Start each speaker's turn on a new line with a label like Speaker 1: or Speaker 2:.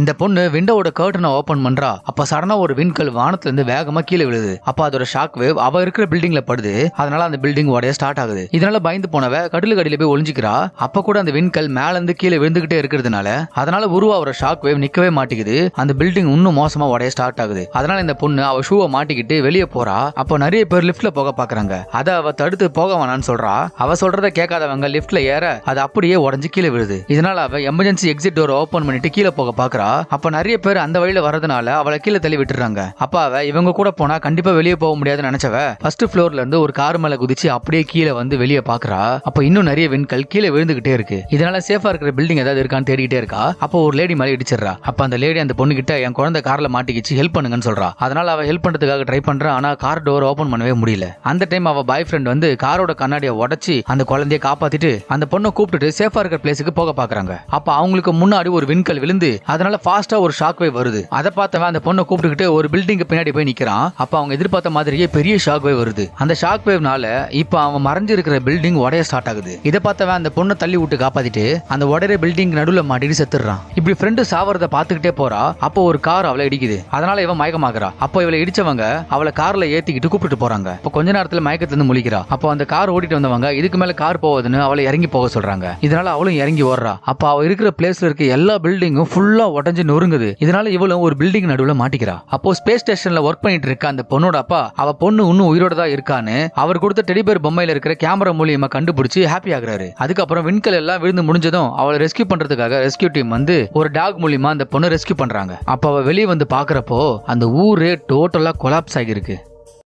Speaker 1: இந்த பொண்ணு விண்டோவோட கர்டனை ஓபன் பண்றா. அப்ப சடனா ஒரு விண்கல் வானத்துல இருந்து வேகமா கீழே விழுது. அப்ப அதோட ஷாக் வேவ் அவ இருக்கிற பில்டிங்ல படுது. அதனால அந்த பில்டிங் உடைய ஸ்டார்ட் ஆகுது. இதனால பயந்து போனவ கடலுக்கு அடியில போய் ஒளிஞ்சிக்கிறா. அப்ப கூட அந்த விண்கல் மேல இருந்து கீழே விழுந்துகிட்டே இருக்கிறதுனால அதனால உருவாகிற ஷாக் வேவ் நிக்கவே மாட்டேங்குது. அந்த பில்டிங் இன்னும் மோசமா உடைய ஸ்டார்ட் ஆகுது. அதனால இந்த பொண்ணு அவ ஷூவை மாட்டிக்கிட்டு வெளியே போறா. அப்போ நிறைய பேர் லிப்ட்ல போக பாக்குறாங்க. அத அவ தடுத்து போக வேணாம்னு சொல்றா. அவ சொல்றத கேட்காதவங்க லிப்ட்ல ஏற அது அப்படியே உடஞ்சு கீழே விழுது. இதனால அவ எமர்ஜென்சி எக்ஸிட் டோர் ஓபன் பண்ணிட்டு கீழே போக பாக்குறா. அப்ப நிறைய பேர் அந்த வழியில வரதுனால அவளை கீழே தள்ளி விட்டுறாங்க. அப்பாவ இவங்க கூட போனா கண்டிப்பா வெளியே போக முடியாதுன்னு நினைச்சவ ஃபர்ஸ்ட் ஃப்ளோர்ல இருந்து ஒரு கார் மேல குதிச்சு அப்படியே கீழே வந்து வெளியே பாக்குறா. அப்ப இன்னும் நிறைய விண்கல் கீழே விழுந்துகிட்டே இருக்கு. இதனால சேஃபா இருக்கிற பில்டிங் ஏதாவது இருக்கான்னு தேடிக்கிட்டே இருக்கா. அப்போ ஒரு லேடி மேலே இடிச்சிடறா. அப்ப அந்த லேடி அந்த பொண்ணு கிட்ட என் குழந்தை கார்ல மாட்டிக்கிச்சு ஹெல்ப் பண்ணுங்கன்னு சொல்றா. அதனால அவ ஹெல்ப் பண்றதுக்காக ட்ரை பண்றா ஆனா கார் டோர் ஓபன் பண்ணவே முடியல. அந்த டைம் அவ பாய் ஃப்ரெண்ட் வந்து காரோட கண்ணாடியை உடைச்சு அந்த குழந்தைய காப்பாத்திட்டு அந்த பொண்ணை கூப்பிட்டுட்டு சேஃபா இருக்கிற பிளேஸுக்கு போக பாக்குறாங்க. அப்ப அவங்களுக்கு முன்னாடி ஒரு விண்கல் விழுந்து அதனால ஃபாஸ்டா ஒரு ஷாக் வேவ் வருது. அதை பார்த்தவன் அந்த பொண்ணை கூப்பிட்டுக்கிட்டு ஒரு பில்டிங் பின்னாடி போய் நிக்கிறான். அப்ப அவங்க எதிர்பார்த்த மாதிரியே பெரிய ஷாக் வேவ் வருது. அந்த ஷாக் வேவ்னால இப்ப அவன் மறைஞ்சு இருக்கிற பில்டிங் உடைய ஸ்டார்ட் ஆகுது. இதை பார்த்தவன் அந்த பொண்ணை தள்ளி விட்டு காப்பாத்திட்டு அந்த உடையிற பில்டிங் நடுவில் மாட்டிட்டு செத்துறான் இப்படி ஃப்ரெண்டு சாவறத பாத்துக்கிட்டே போறா. அப்போ ஒரு கார் அவளை இடிக்குது. அதனால இவன் மயக்கமாகறா. அப்போ இவளை இடிச்சவங்க அவளை கார்ல ஏத்திக்கிட்டு கூப்பிட்டு போறாங்க. இப்போ கொஞ்ச நேரத்துல மயக்கத்துலேருந்து முழிக்கிறா. அப்போ அந்த கார் ஓடிட்டு வந்தவங்க இதுக்கு மேல கார் போவதுன்னு அவளை இறங்கி போக சொல்றாங்க. இதனால அவளும் இறங்கி ஓடுறா. அப்ப அவ இருக்கிற பிளேஸ்ல இருக்க எல்லா பில்டிங்கும் ஃபுல்லா உடஞ்சு நொறுங்குது. இதனால இவளும் ஒரு பில்டிங் நடுவுல மாட்டிக்கிறா. அப்போ ஸ்பேஸ் ஸ்டேஷன்ல ஒர்க் பண்ணிட்டு இருக்க அந்த பொண்ணோட அப்பா அவ பொண்ணு இன்னும் உயிரோட தான் இருக்கான்னு அவர் கொடுத்த டெடிபேர் பொம்மையில இருக்கிற கேமரா மூலியமா கண்டுபிடிச்சு ஹாப்பி ஆகுறாரு. அதுக்கப்புறம் விண்கல் எல்லாம் விழுந்து முடிஞ்சதும் அவளை ரெஸ்கியூ பண்றதுக்காக ரெஸ்கியூ டீம் வந்து ஒரு டாக் மூலியமா அந்த பொண்ணை ரெஸ்கியூ பண்றாங்க. அப்ப அவ வெளியே வந்து பாக்குறப்போ அந்த ஊரே டோட்டலா கொலாப்ஸ் ஆகியிருக்கு.